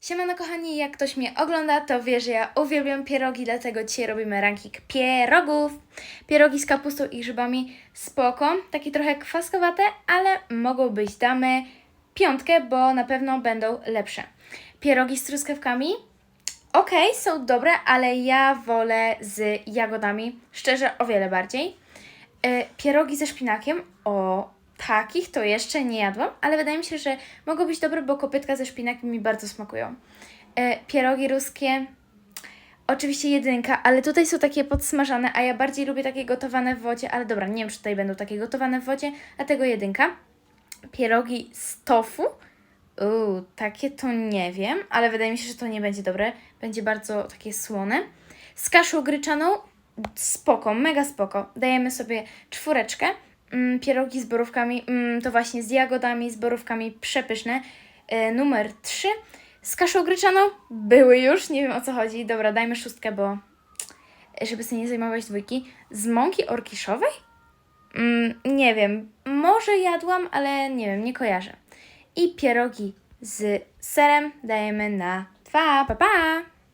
Siemano kochani, jak ktoś mnie ogląda, to wie, że ja uwielbiam pierogi, dlatego dzisiaj robimy ranking pierogów. Pierogi z kapustą i grzybami spoko, takie trochę kwaskowate, ale mogą być, damy piątkę, bo na pewno będą lepsze. Pierogi z truskawkami, okej, są dobre, ale ja wolę z jagodami, szczerze o wiele bardziej. E, pierogi ze szpinakiem, o takich to jeszcze nie jadłam, ale wydaje mi się, że mogą być dobre, bo kopytka ze szpinakiem mi bardzo smakują. E, pierogi ruskie, oczywiście jedynka, ale tutaj są takie podsmażane, a ja bardziej lubię takie gotowane w wodzie, ale dobra, nie wiem, czy tutaj będą takie gotowane w wodzie, dlatego jedynka. Pierogi z tofu, takie to nie wiem, ale wydaje mi się, że to nie będzie dobre. Będzie bardzo takie słone. Z kaszą gryczaną spoko, mega spoko. Dajemy sobie czwóreczkę. Mm, pierogi z borówkami, mm, to właśnie z jagodami, z borówkami przepyszne. E, numer 3. Z kaszą gryczaną były już, nie wiem o co chodzi. Dobra, dajmy szóstkę, bo żeby sobie nie zajmować dwójki. Z mąki orkiszowej? Mm, nie wiem, może jadłam, ale nie wiem, nie kojarzę. I pierogi z serem dajemy na dwa. Pa, pa!